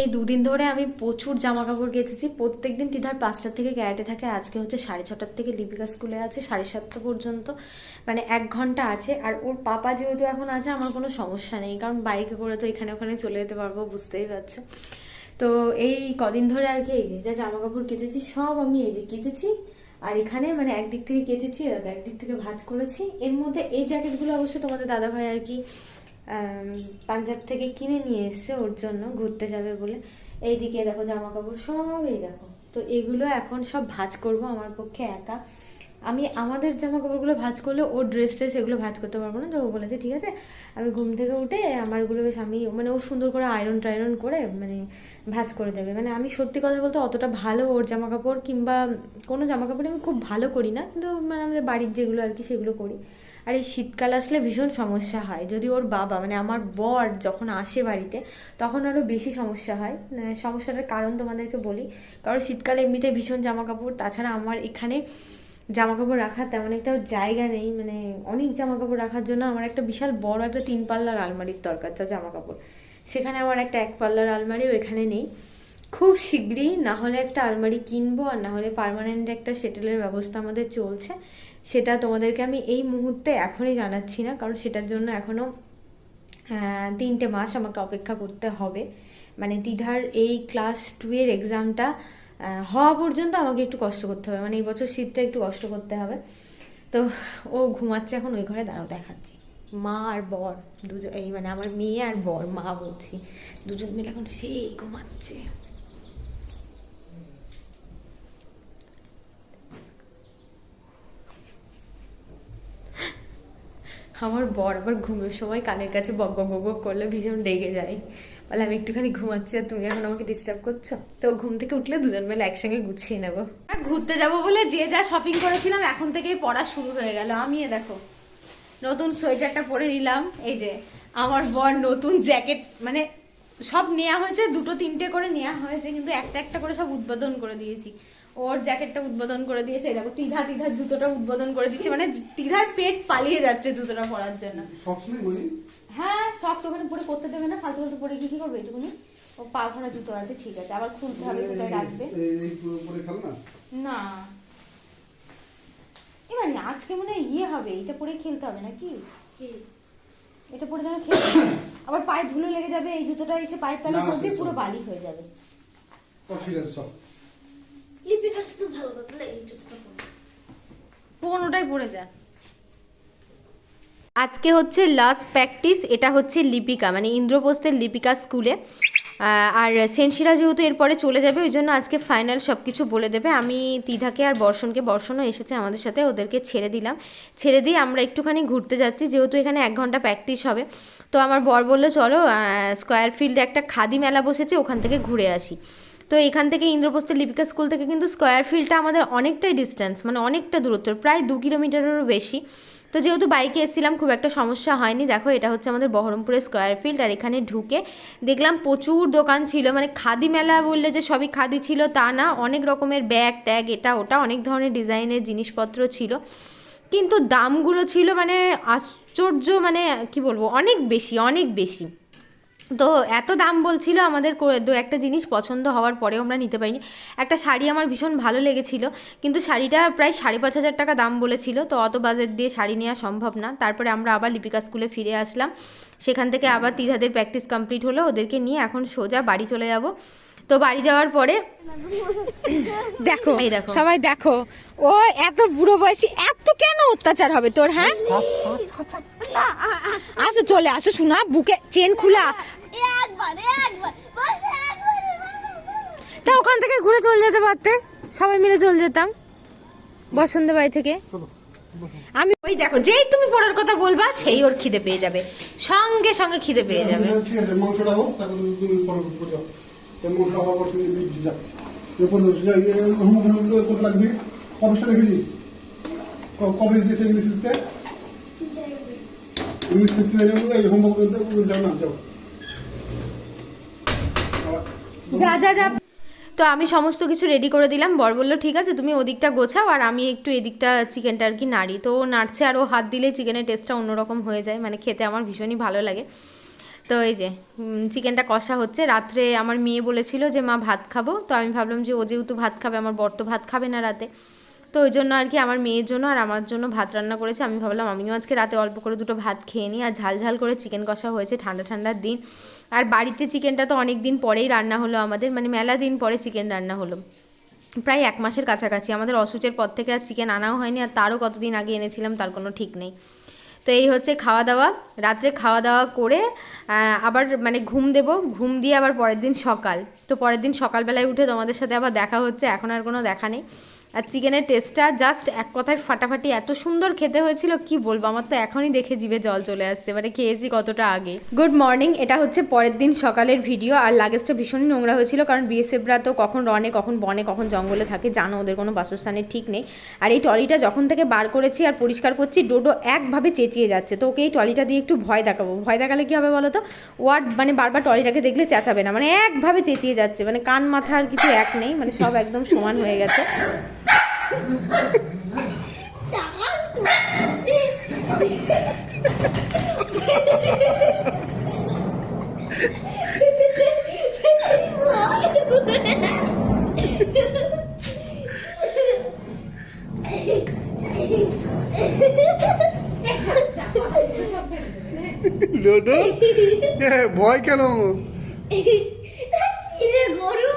এই দুদিন ধরে আমি প্রচুর জামা কাপড় কেচেছি। প্রত্যেকদিন তিধার পাঁচটার থেকে ক্যারাটে থাকে। আজকে হচ্ছে সাড়ে ছটার থেকে লিপিকা স্কুলে আছে, সাড়ে সাতটা পর্যন্ত। মানে এক ঘণ্টা আছে। আর ওর পাপা যেহেতু এখন আছে, আমার কোনো সমস্যা নেই। কারণ বাইকে করে তো এখানে ওখানে চলে যেতে পারব, বুঝতেই পারছ। তো এই কদিন ধরে আর কি এই যে, যা জামা কাপড় কেচেছি, সব আমি এই যে কেচেছি। আর এখানে মানে একদিক থেকে কেচেছি একদিক থেকে ভাজ করেছি। এর মধ্যে এই জ্যাকেটগুলো অবশ্য তোমাদের দাদাভাই আর কি পাঞ্জাব থেকে কিনে নিয়ে এসছে, ওর জন্য ঘুরতে যাবে বলে। এইদিকে দেখো জামা কাপড় সব এই দেখো। তো এগুলো এখন সব ভাঁজ করব আমার পক্ষে একা। আমি আমাদের জামা কাপড়গুলো ভাঁজ করলে ওর ড্রেস ট্রেস এগুলো ভাঁজ করতে পারব না, তো ও বলেছে, ঠিক আছে। আমি ঘুম থেকে উঠে আমারগুলো বেশ আমি মানে ও সুন্দর করে আয়রন টায়রন করে মানে ভাঁজ করে দেবে। মানে আমি সত্যি কথা বলতে অতটা ভালো ওর জামা কাপড় কিংবা কোনো জামা কাপড় আমি খুব ভালো করি না। কিন্তু মানে আমাদের বাড়ির যেগুলো আর কি সেগুলো করি। আর এই শীতকাল আসলে ভীষণ সমস্যা হয়। যদি ওর বাবা মানে আমার বর যখন আসে বাড়িতে, তখন আরও বেশি সমস্যা হয়। সমস্যাটার কারণ তোমাদেরকে বলি। কারণ শীতকালে এমনিতে ভীষণ জামা কাপড় তাছাড়া আমার এখানে জামা কাপড় রাখার তেমন একটা জায়গা নেই। মানে অনেক জামা কাপড় রাখার জন্য আমার একটা বিশাল বড় একটা তিন পাল্লার আলমারির দরকার যা জামা কাপড় সেখানে আমার একটা এক পাল্লার আলমারিও এখানে নেই। খুব শীঘ্রই না হলে একটা আলমারি কিনবো আর না হলে পার্মানেন্ট একটা সেটেলের ব্যবস্থা আমাদের চলছে। সেটা তোমাদেরকে আমি এই মুহূর্তে এখনই জানাচ্ছি না, কারণ সেটার জন্য এখনও তিনটে মাস আমাকে অপেক্ষা করতে হবে। মানে দ্বিধার এই ক্লাস টু এর এক্সামটা হওয়া পর্যন্ত আমাকে একটু কষ্ট করতে হবে। মানে এই বছর শীতটা একটু কষ্ট করতে হবে। তো ও ঘুমাচ্ছে এখন, ওই ঘরে দাঁড়াও, দেখাচ্ছি। মা আর বর, দুজন, এই মানে আমার মেয়ে আর বর, মা বলছি। দুজন মিলে এখন সেই ঘুমাচ্ছে। আমার বর আবার ঘুমের সময় কানের কাছে বক বক করলে ভীষণ রেগে যায়। বলে, আমি একটুখানি ঘুমাচ্ছি আর তুমি এখন আমাকে ডিস্টার্ব করছ? তো ঘুম থেকে উঠলে দুজন মিলে একসঙ্গে গুছিয়ে নেব। ঘুরতে যাব বলে যে যা শপিং করেছিলাম, এখন থেকেই পড়া শুরু হয়ে গেল। আমি দেখো, নতুন সোয়েটারটা পরে নিলাম। এই যে, আমার বর নতুন জ্যাকেট মানে সব নেওয়া হয়েছে, দুটো তিনটে করে নেওয়া হয়েছে, কিন্তু একটা একটা করে সব উদ্বোধন করে দিয়েছি। ওর জ্যাকেটটা উদ্বোধন করে দিয়েছে দেখো তিধা তিধার জুতোটা উদ্বোধন করে দিয়েছে মানে তিধার পেট পালিয়ে যাচ্ছে জুতোটা পরার জন্য। সবস নেই বলি? হ্যাঁ সক্স ওখানে পরে করতে দেবে না ফালতু ফালতু পরে কি কি করবে এটুকুনি? ও পা ভরা জুতো আছে ঠিক আছে আবার খুলতে হবে কোথায় রাখবে। না? না। এবার না, আজকে মনে হয় ইয়ে হবে এটা পরে খেলতে হবে নাকি? এটা পরে যেন খেলতে হবে। আবার পায়ে ধুলো লেগে যাবে এই জুতোটা এসে পায়ের তলে পড়বে পুরো বালি হয়ে যাবে। ঠিক আছে চল। কোনোটাই পড়ে আজকে হচ্ছে লাস্ট প্র্যাকটিস এটা হচ্ছে লিপিকা মানে ইন্দ্রপ্রস্থের লিপিকা স্কুলে আর সেনশিরা যেহেতু এরপরে চলে যাবে, ওই জন্য আজকে ফাইনাল সব কিছু বলে দেবে। আমি তিধাকে আর বর্ষণকে, বর্ষণও এসেছে আমাদের সাথে, ওদেরকে ছেড়ে দিলাম। ছেড়ে দিয়ে আমরা একটুখানি ঘুরতে যাচ্ছি, যেহেতু এখানে এক ঘণ্টা প্র্যাকটিস হবে। তো আমার বর বলল, চলো স্কোয়ার ফিল্ডে একটা খাদি মেলা বসেছে, ওখান থেকে ঘুরে আসি। তো এখান থেকে ইন্দ্রপ্রস্থের লিপিকা স্কুল থেকে কিন্তু স্কোয়ার ফিল্ডটা আমাদের অনেকটাই ডিস্টেন্স মানে অনেকটা দূরত্ব, প্রায় দু কিলোমিটারেরও বেশি। তো যেহেতু বাইকে এসেছিলাম, খুব একটা সমস্যা হয়নি। দেখো, এটা হচ্ছে আমাদের বহরমপুরের স্কোয়ার ফিল্ড, আর এখানে ঢুকে দেখলাম প্রচুর দোকান ছিল মানে খাদি মেলা বললে যে সবই খাদি ছিল, তা না, অনেক রকমের ব্যাগ, ট্যাগ, এটা ওটা, অনেক ধরনের ডিজাইনের জিনিসপত্র ছিল। কিন্তু দামগুলো ছিল মানে আশ্চর্য মানে কি বলব, অনেক বেশি অনেক বেশি। তো এত দাম বলছিল আমাদের কো- দু একটা জিনিস পছন্দ হওয়ার পরেও আমরা নিতে পারিনি। একটা শাড়ি আমার ভীষণ ভালো লেগেছিল কিন্তু শাড়িটা প্রায় সাড়ে পাঁচ হাজার টাকা দাম বলেছিল তো অত বাজেট দিয়ে শাড়ি নেওয়া সম্ভব না। তারপরে আমরা আবার লিপিকা স্কুলে ফিরে আসলাম। সেখান থেকে আবার তিধাদের প্র্যাকটিস কমপ্লিট হলো ওদেরকে নিয়ে এখন সোজা বাড়ি চলে যাব। তো বাড়ি যাওয়ার পরে দেখো এই দেখো। সবাই দেখো ও এত বুড়ো বয়সী এত কেন অত্যাচার হবে তোর হ্যাঁ? আসো চলে আসো শোনা বুকে চেন খোলা একবার একবার বাস একবার তা ওখান থেকে ঘুরে চলে যেতে পারতে সবাই মিলে চলে যেতাম বসন্ত বাড়ি থেকে আমি ওই দেখো যেই তুমি পড়ার কথা বলবা সেই ওর খিদে পেয়ে যাবে সঙ্গে সঙ্গে খিদে পেয়ে যাবে ঠিক আছে মাংসটা হোক তারপর তুমি- করে মাংসটা হওয়ার পর তুমি এরপর করতে লাগবে কবে রেখেছিস ক- কবে দিয়েছে ইংলিশ যা যা তো আমি সমস্ত কিছু রেডি করে দিলাম। বর বলল, ঠিক আছে, তুমি ওদিকটা গোছাও আর আমি একটু এদিকটা চিকেনটা আর কি নাড়ি। তো নাড়ছে আর ও হাত দিলে চিকেনের টেস্টটা অন্যরকম হয়ে যায়। মানে খেতে আমার ভীষণই ভালো লাগে। তো এই যে চিকেনটা কষা হচ্ছে। রাত্রে আমার মেয়ে বলেছিল যে, মা, ভাত খাব। তো আমি ভাবলাম যে, ও যেহেতু ভাত খাবে, আমার বর তো ভাত খাবে না রাতে। তো ওই জন্য আর কি আমার মেয়ের জন্য আর আমার জন্য ভাত রান্না করেছে। আমি ভাবলাম আমিও আজকে রাতে অল্প করে দুটো ভাত খেয়ে নিই। আর ঝাল ঝাল করে চিকেন কষা হয়েছে ঠান্ডা ঠান্ডার দিন। আর বাড়িতে চিকেনটা তো অনেক দিন পরেই রান্না হলো আমাদের। মানে মেলা দিন পরে চিকেন রান্না হলো। প্রায় এক মাসের কাছাকাছি। আমাদের অসুচের পর থেকে আর চিকেন আনাও হয়নি। আর তারও কতদিন আগে এনেছিলাম, তার কোনো ঠিক নেই। তো এই হচ্ছে খাওয়া দাওয়া। রাত্রে খাওয়া দাওয়া করে আবার মানে ঘুম দেব। ঘুম দিয়ে আবার পরের দিন সকাল। তো পরের দিন সকালবেলায় উঠে তোমাদের সাথে আবার দেখা হচ্ছে। এখন আর কোনো দেখা নেই। আর চিকেনের টেস্টটা জাস্ট এক কথায় ফাটাফাটি এত সুন্দর খেতে হয়েছিল, কি বলব? আমার তো এখনই দেখে জিভে জল চলে আসছে মানে খেয়েছি কতটা আগে। গুড মর্নিং এটা হচ্ছে পরের দিন সকালের ভিডিও আর লাগেজটা ভীষণই নোংরা হয়েছিল, কারণ বিএসএফরা তো কখন রনে, কখন বনে, কখন জঙ্গলে থাকে, জানো ওদের কোনো বাসস্থানের ঠিক নেই। আর এই টলিটা যখন থেকে বার করেছি আর পরিষ্কার করছি, ডোডো একভাবে চেঁচিয়ে যাচ্ছে, তো ওকে এই টলিটা দিয়ে একটু ভয় দেখাবো। ভয় দেখালে কী হবে বলো তো? ওয়ার্ড মানে বারবার টলিটাকে দেখলে চেঁচাবে না মানে একভাবে চেঁচিয়ে যাচ্ছে মানে কান মাথা আর কিছু এক নেই মানে সব একদম সমান হয়ে গেছে। লোডো এ, ভয় কেন কিরে গরু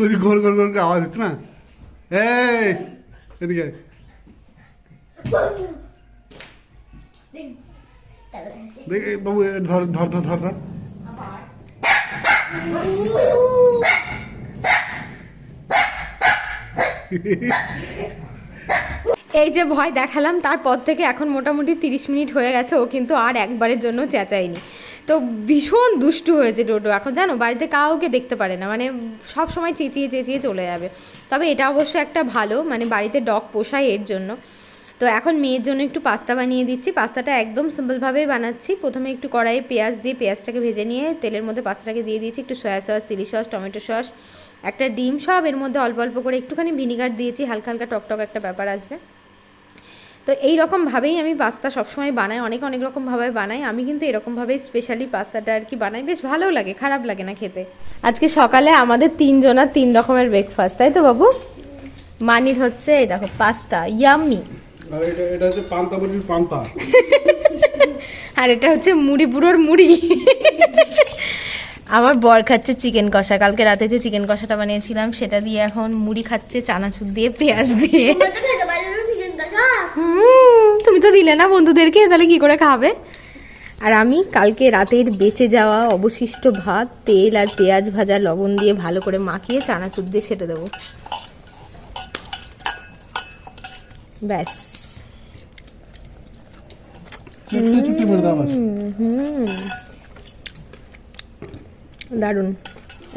ওই আওয়াজ হচ্ছে না? এদিকে এই যে ভয় দেখালাম তারপর থেকে এখন মোটামুটি তিরিশ মিনিট হয়ে গেছে, ও কিন্তু আর একবারের জন্য চেঁচায়নি। তো ভীষণ দুষ্টু হয়েছে ডোডো। এখন জানো, বাড়িতে কাউকে দেখতে পারে না। মানে সব সময় চেঁচিয়ে চেঁচিয়ে চলে যাবে। তবে এটা অবশ্য একটা ভালো মানে বাড়িতে ডগ পোষায় এর জন্য। তো এখন মেয়ের জন্য একটু পাস্তা বানিয়ে দিচ্ছি। পাস্তাটা একদম সিম্পলভাবেই বানাচ্ছি। প্রথমে একটু কড়াইয়ে পেঁয়াজ দিয়ে পেঁয়াজটাকে ভেজে নিয়ে তেলের মধ্যে পাস্তাটাকে দিয়ে দিয়েছি। একটু soya sauce chilli sauce tomato sauce একটা ডিম, সব এর মধ্যে অল্প অল্প করে একটুখানি ভিনিগার দিয়েছি। হালকা হালকা টকটক একটা ব্যাপার আসবে। তো এই রকমভাবেই আমি পাস্তা সবসময় বানাই অনেক অনেক রকমভাবে বানাই। আমি কিন্তু এরকমভাবেই স্পেশালি পাস্তাটা আর কি বানাই। বেশ ভালো লাগে খারাপ লাগে না খেতে। আজকে সকালে আমাদের তিনজনের তিন রকমের ব্রেকফাস্ট তাই তো বাবু? মানির হচ্ছে এই দেখো পাস্তা ইয়াম্মি আর এটা এটা হচ্ছে পান্তা বড়ির পান্তা। আর এটা হচ্ছে মুড়ি বুড়োর মুড়ি। আমার বর খাচ্ছে চিকেন কষা। কালকে রাতে যে চিকেন কষাটা বানিয়েছিলাম সেটা দিয়ে এখন মুড়ি খাচ্ছে চানাচুর দিয়ে পেঁয়াজ দিয়ে। তুমি তো দিলে না বন্ধুদেরকে, তাহলে কি করে খাবে? আর আমি কালকে রাতের বেঁচে যাওয়া অবশিষ্ট ভাত, তেল আর পেঁয়াজ ভাজা, লবণ দিয়ে ভালো করে মাখিয়ে চানাচুর দিয়ে সেটে দেবো। ব্যাস। দারুণ।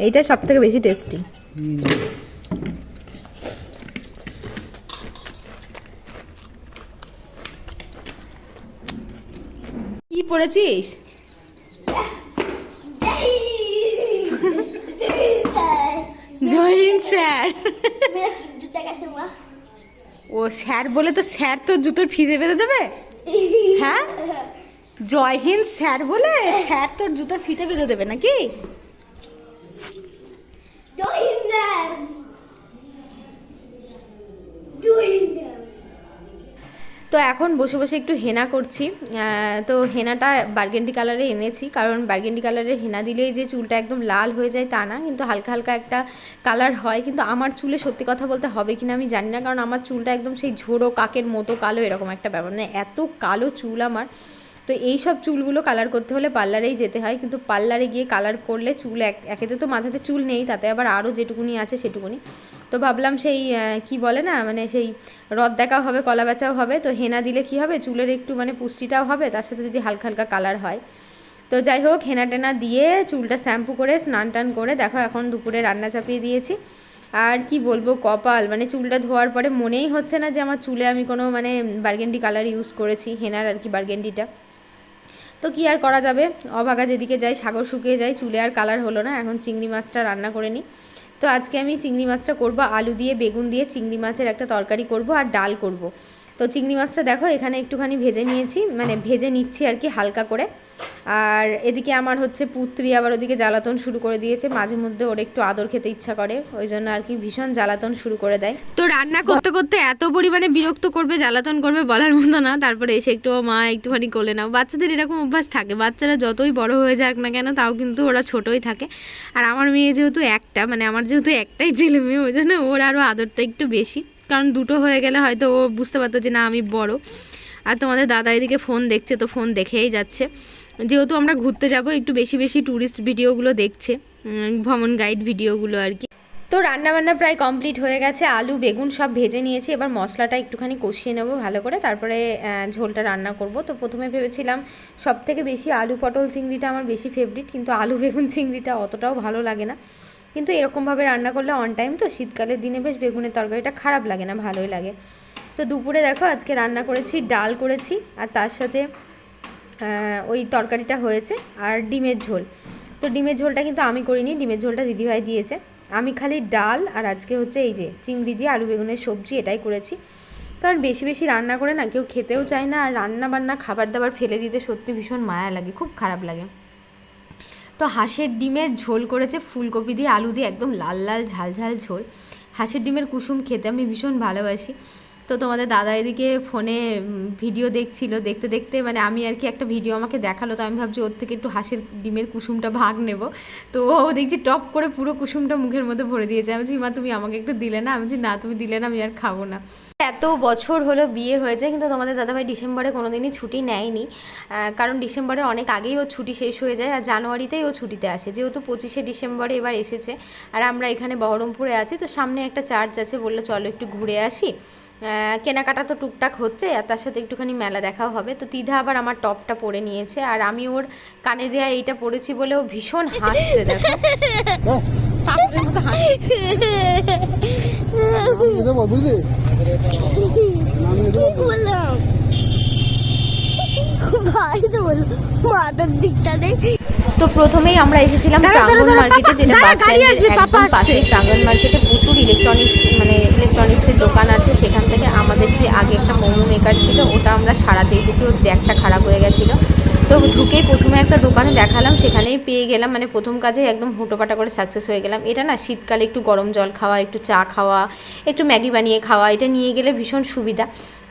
এইটা সব থেকে বেশি টেস্টি পড়েছিস? জহিন স্যার। ও স্যার বলে তো স্যার তো জুতোর ফিতে বেঁধে দেবে? হ্যাঁ? জয় হিন্দ স্যার বলে স্যার তোর জুতোর ফিতে বেঁধে দেবে নাকি? জয় তো এখন বসে বসে একটু হেনা করছি। তো হেনাটা বার্গেন্ডি কালারে এনেছি, কারণ বার্গেন্ডি কালারের হেনা দিলেই যে চুলটা একদম লাল হয়ে যায় তা না, কিন্তু হালকা হালকা একটা কালার হয়। কিন্তু আমার চুলে সত্যি কথা বলতে হবে কিনা আমি জানি না, কারণ আমার চুলটা একদম সেই ঝোড়ো কাকের মতো কালো এরকম একটা ব্যাপার। মানে এত কালো চুল আমার। তো এই সব চুলগুলো কালার করতে হলে পার্লারেই যেতে হয়, কিন্তু পার্লারে গিয়ে কালার করলে চুল এক একেতে তো মাথাতে চুল নেই, তাতে আবার আরও যেটুকুনি আছে সেটুকুনি। তো ভাবলাম সেই কি বলে না মানে সেই রদ দেখাও হবে, কলা বেচাও হবে, তো হেনা দিলে কি হবে, চুলের একটু মানে পুষ্টিটাও হবে, তার সাথে যদি হালকা হালকা কালার হয়। তো যাই হোক, হেনা টেনা দিয়ে চুলটা শ্যাম্পু করে, স্নান টান করে, দেখো এখন দুপুরে রান্না চাপিয়ে দিয়েছি। আর কি বলব, কপাল মানে চুলটা ধোয়ার পরে মনেই হচ্ছে না যে আমার চুলে আমি কোনো মানে বার্গেন্ডি কালার ইউজ করেছি, হেনার আর কি বার্গেন্ডিটা। তো কি আর করা যাবে? অভাগা যেদিকে যাই, সাগর শুকিয়ে যায় চুলে আর কালার হলো না, এখন চিংড়ি মাছটা রান্না করে নিই। তো আজকে আমি চিংড়ি মাছটা করব, আলু দিয়ে, বেগুন দিয়ে চিংড়ি মাছের একটা তরকারি করব আর ডাল করব। তো চিংড়ি মাছটা দেখো, এখানে একটুখানি ভেজে নিয়েছি মানে ভেজে নিচ্ছি আর কি হালকা করে। আর এদিকে আমার হচ্ছে পুত্রী আবার ওদিকে জ্বালাতন শুরু করে দিয়েছে, মাঝে মধ্যে ওর একটু আদর খেতে ইচ্ছা করে, ওই জন্য আর কি ভীষণ জ্বালাতন শুরু করে দেয়। তো রান্না করতে করতে এত পরিমাণে বিরক্ত করবে, জ্বালাতন করবে বলার মতো না, তারপরে এসে একটু মা একটুখানি কোলে নাও। বাচ্চাদের এরকম অভ্যাস থাকে, বাচ্চারা যতই বড় হয়ে যাক না কেন, তাও কিন্তু ওরা ছোটই থাকে। আর আমার মেয়ে যেহেতু একটা মানে আমার যেহেতু একটাই ছেলে মেয়ে, ওই জন্য ওর আরও আদরটা একটু বেশি। কারণ দুটো হয়ে গেলে হয়তো ও বুঝতে পারতো যে না, আমি বড়। আর তোমাদের দাদা এদিকে ফোন দেখছে, তো ফোন দেখেই যাচ্ছে। যেহেতু আমরা ঘুরতে যাব, একটু বেশি বেশি ট্যুরিস্ট ভিডিওগুলো দেখছে ভ্রমণ গাইড ভিডিওগুলো আর কি। তো রান্নাবান্না প্রায় কমপ্লিট হয়ে গেছে, আলু, বেগুন সব ভেজে নিয়েছি। এবার মশলাটা একটুখানি কষিয়ে নেব ভালো করে, তারপরে ঝোলটা রান্না করব। তো প্রথমে ভেবেছিলাম সব থেকে বেশি আলু পটল চিংড়িটা আমার বেশি ফেভারিট কিন্তু আলু, বেগুন চিংড়িটা অতটাও ভালো লাগে না। কিন্তু এরকমভাবে রান্না করলে অন টাইম তো, শীতকালের দিনে বেশ বেগুনের তরকারিটা খারাপ লাগে না, ভালোই লাগে। তো দুপুরে দেখো, আজকে রান্না করেছি, ডাল করেছি, আর তার সাথে ওই তরকারিটা হয়েছে, আর ডিমের ঝোল। তো ডিমের ঝোলটা কিন্তু আমি করিনি, ডিমের ঝোলটা দিদিভাই দিয়েছে। আমি খালি ডাল, আর আজকে হচ্ছে এই যে চিংড়ি দিয়ে আলু বেগুনের সবজি, এটাই করেছি। কারণ বেশি বেশি রান্না করে না, কেউ খেতেও চায় না, আর রান্না বান্না খাবার দাবার ফেলে দিতে সত্যি ভীষণ মায়া লাগে, খুব খারাপ লাগে। তো হাঁসের ডিমের ঝোল করেছে ফুলকপি দিয়ে, আলু দিয়ে, একদম লাল লাল ঝাল ঝাল ঝোল। হাঁসের ডিমের কুসুম খেতে আমি ভীষণ ভালোবাসি। তো তোমাদের দাদা এদিকে ফোনে ভিডিও দেখছিল। দেখতে দেখতে মানে আমি আর কি একটা ভিডিও আমাকে দেখাল, তো আমি ভাবছি ওর থেকে একটু হাঁসের ডিমের কুসুমটা ভাগ নেব। তো ও দেখছি টপ করে পুরো কুসুমটা মুখের মধ্যে ভরে দিয়েছে। আমি বলছি, মা, তুমি আমাকে একটু দিলে না? আমি বলছি, না, তুমি দিলে না, আমি আর খাব না। এত বছর হলো বিয়ে হয়েছে, কিন্তু তোমাদের দাদাভাই ডিসেম্বরে কোনো দিনই ছুটি নেয়নি। কারণ ডিসেম্বরের অনেক আগেই ওর ছুটি শেষ হয়ে যায়, আর জানুয়ারিতেই ও ছুটিতে আসে। যেহেতু পঁচিশে ডিসেম্বরে এবার এসেছে, আর আমরা এখানে বহরমপুরে আছি, তো সামনে একটা চার্চ আছে, বলল চলো একটু ঘুরে আসি। কেনাকাটা তো টুকটাক হচ্ছে আর তার সাথে একটুখানি মেলা দেখাও হবে। তো তিধা আবার আমার টপটা পরে নিয়েছে আর আমি ওর কানে দেয়া এইটা পরেছি বলে ও ভীষণ হাসছে দেখো। তো মাথার দিকটা দেখ তো প্রথমেই আমরা এসেছিলাম দাঁড়াও, মার্কেটে যেটা বাস গাড়ি স্ট্যান্ডের একদম পাশে আসছে। প্রাঙ্গণ মার্কেটে প্রচুর ইলেকট্রনিক্স মানে ইলেকট্রনিক্সের দোকান আছে, সেখান থেকে আমাদের যে আগে একটা মোমো মেকার ছিল, ওটা আমরা সারাতে এসেছি। ওর জ্যাকটা খারাপ হয়ে গেছিল। তো ঢুকেই প্রথমে একটা দোকানে দেখালাম, সেখানেই পেয়ে গেলাম। মানে প্রথম কাজে একদম হুটোপাটা করে সাকসেস হয়ে গেলাম। এটা না, শীতকালে একটু গরম জল খাওয়া, একটু চা খাওয়া, একটু ম্যাগি বানিয়ে খাওয়া, এটা নিয়ে গেলে ভীষণ সুবিধা।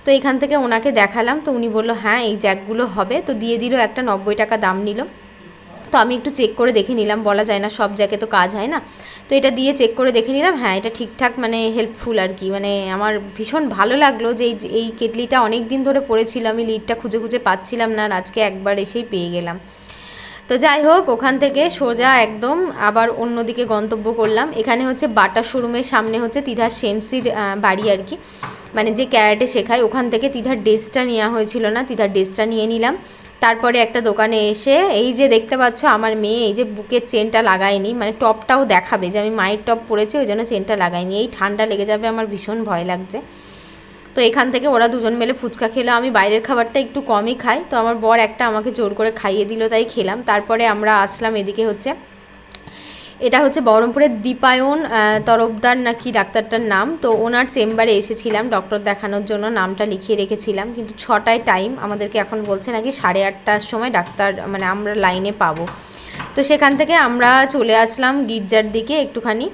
তো এখান থেকে ওনাকে দেখালাম, তো উনি বলল হ্যাঁ এই জ্যাকগুলো হবে। তো দিয়ে দিল একটা নব্বই টাকা দাম নিল। তো আমি একটু চেক করে দেখে নিলাম, বলা যায় না সব জায়গায় তো কাজ হয় না। তো এটা দিয়ে চেক করে দেখে নিলাম হ্যাঁ এটা ঠিকঠাক মানে হেল্পফুল আর কি। মানে আমার ভীষণ ভালো লাগল যে এই কেটলিটা অনেক দিন ধরে পড়েছিল, আমি লিডটা খুঁজে খুঁজে পাচ্ছিলাম না আর আজকে একবার এসেই পেয়ে গেলাম। তো যাই হোক, ওখান থেকে সোজা একদম আবার অন্যদিকে গন্তব্য করলাম। এখানে হচ্ছে বাটা শোরুমের সামনে হচ্ছে তিধার সেন্সির বাড়ি আর কি। মানে যে ক্যারাটে শেখায়, ওখান থেকে তিধার ড্রেসটা নেওয়া হয়েছিল না, তিধার ড্রেসটা নিয়ে নিলাম। তারপরে একটা দোকানে এসে এই যে দেখতে পাচ্ছ আমার মেয়ে, এই যে বুকের চেনটা লাগায়নি মানে টপটাও দেখাবে যে আমি মায়ের টপ পরেছি, ওই জন্য চেনটা লাগাইনি এই ঠান্ডা লেগে যাবে আমার ভীষণ ভয় লাগছে। তো এখান থেকে ওরা দুজন মিলে ফুচকা খেলো। আমি বাইরের খাবারটা একটু কমই খাই। তো আমার বর একটা আমাকে জোর করে খাইয়ে দিল, তাই খেলাম। তারপরে আমরা আসলাম এদিকে হচ্ছে এটা হচ্ছে বহরমপুরের দীপায়ন তরফদার নাকি ডাক্তারটার নাম। তো ওনার চেম্বারে এসেছিলাম, ডক্টর দেখানোর জন্য নামটা লিখিয়ে রেখেছিলাম। কিন্তু ছটায় টাইম আমাদেরকে এখন বলছে নাকি সাড়ে আটটার সময় ডাক্তার মানে আমরা লাইনে পাবো। তো সেখান থেকে আমরা চলে আসলাম গির্জার দিকে একটুখানি।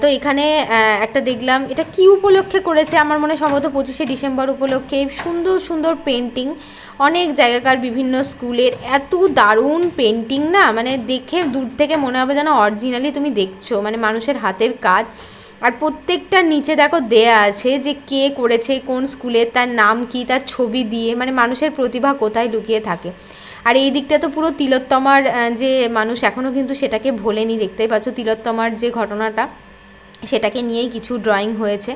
তো এখানে একটা দেখলাম, এটা কি উপলক্ষে করেছে? আমার মনে সম্ভবত পঁচিশে ডিসেম্বর উপলক্ষে। সুন্দর সুন্দর পেন্টিং অনেক জায়গাকার বিভিন্ন স্কুলের এত দারুণ পেন্টিং না মানে দেখে দূর থেকে মনে হবে যেন অরিজিনালি তুমি দেখছ মানে মানুষের হাতের কাজ। আর প্রত্যেকটার নিচে দেখো দেয়া আছে যে কে করেছে, কোন স্কুলের তার নাম কি, তার ছবি দিয়ে মানে মানুষের প্রতিভা কোথায় লুকিয়ে থাকে। আর এই দিকটা তো পুরো তিলোত্তমার যে মানুষ এখনও কিন্তু সেটাকে ভোলেনি, দেখতেই পাচ্ছ তিলোত্তমার যে ঘটনাটা, সেটাকে নিয়েই কিছু ড্রয়িং হয়েছে।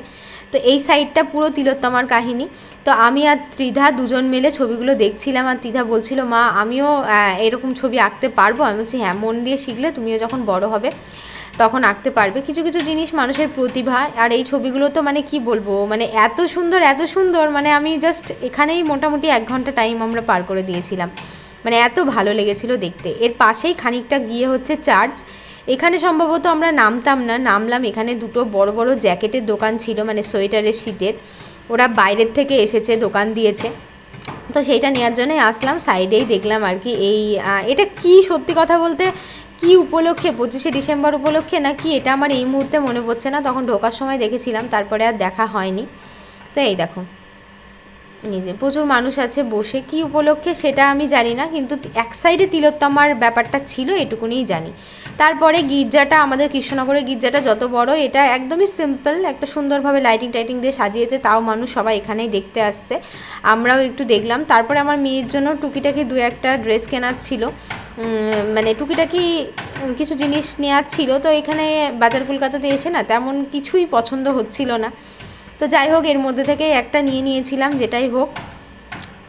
তো এই সাইডটা পুরো তিলোত্তমার কাহিনী। তো আমি আর ত্রিধা দুজন মিলে ছবিগুলো দেখছিলাম আর ত্রিধা বলছিল, মা, আমিও এরকম ছবি আঁকতে পারব? আমি বলছি হ্যাঁ মন দিয়ে শিখলে তুমিও যখন বড় হবে তখন আঁকতে পারবে। কিছু কিছু জিনিস মানুষের প্রতিভা, আর এই ছবিগুলো তো মানে কি বলব মানে এত সুন্দর এত সুন্দর মানে আমি জাস্ট এখানেই মোটামুটি এক ঘণ্টা টাইম আমরা পার করে দিয়েছিলাম। মানে এত ভালো লেগেছিল দেখতে। এর পাশেই খানিকটা গিয়ে হচ্ছে চার্চ। এখানে সম্ভবত আমরা নামতাম না, নামলাম। এখানে দুটো বড় বড় জ্যাকেটের দোকান ছিল মানে সোয়েটারের শীতের। ওরা বাইরের থেকে এসেছে, দোকান দিয়েছে। তো সেইটা নেওয়ার জন্যই আসলাম, সাইডেই দেখলাম আর কি এই এটা কি সত্যি কথা বলতে? কি উপলক্ষে, পঁচিশে ডিসেম্বর উপলক্ষে না কি এটা আমার এই মুহূর্তে মনে পড়ছে না। তখন ঢোকার সময় দেখেছিলাম, তারপরে আর দেখা হয়নি। তো এই দেখো। নিজে প্রচুর মানুষ আছে বসে, কি উপলক্ষে সেটা আমি জানি না, কিন্তু এক সাইডে তিলোত্তমার ব্যাপারটা ছিল, এটুকুনিই জানি। তারপরে গির্জাটা, আমাদের কৃষ্ণনগরের গির্জাটা যত বড়, এটা একদমই সিম্পল একটা সুন্দরভাবে লাইটিং টাইটিং দিয়ে সাজিয়েছে, তাও মানুষ সবাই এখানেই দেখতে আসছে। আমরাও একটু দেখলাম। তারপরে আমার মেয়ের জন্য টুকিটাকি দু একটা ড্রেস কেনার ছিল। মানে টুকিটাকি কিছু জিনিস নেওয়ার ছিল। তো এখানে বাজার কলকাতাতে এসে না তেমন কিছুই পছন্দ হচ্ছিল না। তো যাই হোক, এর মধ্যে থেকে একটা নিয়ে নিয়েছিলাম, যেটাই হোক।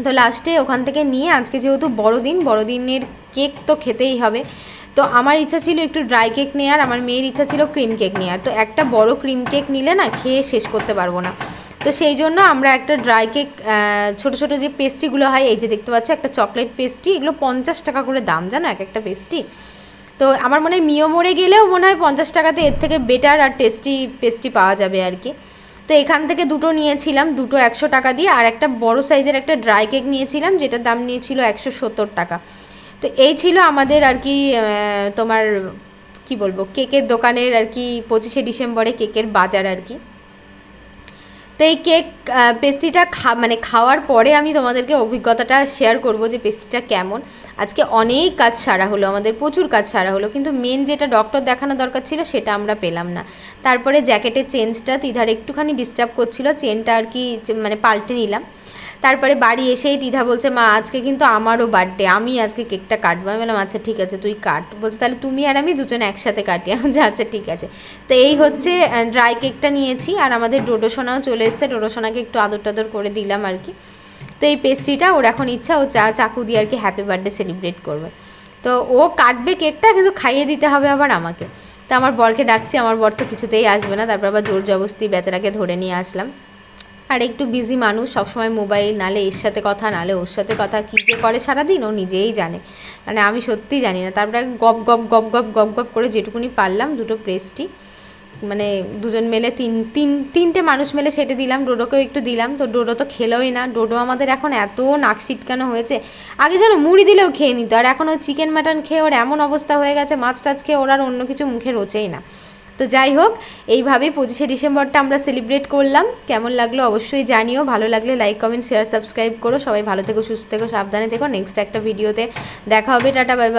তো লাস্টে ওখান থেকে নিয়ে, আজকে যেহেতু বড়দিন, বড়দিনের কেক তো খেতেই হবে। তো আমার ইচ্ছা ছিল একটু ড্রাই কেক নেওয়ার আমার মেয়ের ইচ্ছা ছিল ক্রিম কেক নেওয়ার তো একটা বড় ক্রিম কেক নিলে না, খেয়ে শেষ করতে পারব না। তো সেই জন্য আমরা একটা ড্রাই কেক ছোটো ছোটো যে পেস্ট্রিগুলো হয়, এই যে দেখতে পাচ্ছ, একটা চকলেট পেস্ট্রি এগুলো পঞ্চাশ টাকা করে দাম, জানো, এক একটা পেস্ট্রি তো আমার মনে হয় মিও মোড়ে গেলেও মনে হয় পঞ্চাশ টাকাতে এর থেকে বেটার আর টেস্টি পেস্ট্রি পাওয়া যাবে আর কি। তো এখান থেকে দুটো নিয়েছিলাম, দুটো একশো টাকা দিয়ে, আর একটা বড় সাইজের একটা ড্রাই কেক নিয়েছিলাম, যেটার দাম নিয়েছিল একশো সত্তর টাকা। তো এই ছিল আমাদের আর কি তোমার, কি বলব, কেকের দোকানের আর কি পঁচিশে ডিসেম্বরে কেকের বাজার আর কি। তো এই কেক পেস্ট্রিটা খা মানে খাওয়ার পরে আমি তোমাদেরকে অভিজ্ঞতাটা শেয়ার করব যে পেস্ট্রিটা কেমন। আজকে অনেক কাজ সারা হলো, আমাদের প্রচুর কাজ সারা হলো, কিন্তু মেন যেটা ডক্টর দেখানো দরকার ছিল, সেটা আমরা পেলাম না। তারপরে জ্যাকেটের চেঞ্জটা তিধার একটুখানি ডিস্টার্ব করছিল চেনটা আর কি মানে পাল্টে নিলাম। তারপরে বাড়ি এসেই দ্বিধা বলছে মা আজকে কিন্তু আমারও বার্থডে আমি আজকে কেকটা কাটবো। আমি বললাম আচ্ছা ঠিক আছে তুই কাট। বলছে তাহলে তুমি আর আমি দুজনে একসাথে কাটি। আমি বলছি, আচ্ছা ঠিক আছে। তো এই হচ্ছে ড্রাই কেকটা নিয়েছি আর আমাদের ডোডোসোনাও চলে এসছে ডোডোসোনাকে একটু আদর টাদর করে দিলাম আর কি। তো এই পেস্ট্রিটা ওর এখন ইচ্ছা ও চা চাকু দিয়ে আর কি হ্যাপি বার্থডে সেলিব্রেট করবে। তো ও কাটবে কেকটা কিন্তু খাইয়ে দিতে হবে আবার আমাকে। তো আমার বরকে ডাকছি, আমার বর তো কিছুতেই আসবে না, তারপর আবার জোর জবস্তি বেচারাকে ধরে নিয়ে আসলাম। আর একটু বিজি মানুষ, সবসময় মোবাইল নালে এর সাথে কথা, নালে ওর সাথে কথা, কী যে করে সারাদিন, ও নিজেই জানে। মানে আমি সত্যিই জানি না, তারপরে গপ গপ গপ গপ গপ গপ করে যেটুকুনি পারলাম, দুটো পেস্ট্রি মানে দুজন মিলে তিন তিন, তিনটে মানুষ মেলে সেটে দিলাম, ডোডোকেও একটু দিলাম। তো ডোডো তো খেলোই না, ডোডো আমাদের এখন এত নাক সিটকানো হয়েছে। আগে যেন মুড়ি দিলেও খেয়ে নিত, আর এখন ও চিকেন মাটন খেয়ে ওর এমন অবস্থা হয়ে গেছে, মাছ টাছ খেয়ে ওর আর অন্য কিছু মুখে রোচেই না। তো যাই হোক, এইভাবেই পঁচিশে ডিসেম্বরটা আমরা সেলিব্রেট করলাম। কেমন লাগল অবশ্যই জানিও, ভালো লাগলে লাইক কমেন্ট শেয়ার সাবস্ক্রাইব করো। সবাই ভালো থেকো, সুস্থ থেকো, সাবধানে থেকো। নেক্সট একটা ভিডিওতে দেখা হবে, টাটা বাই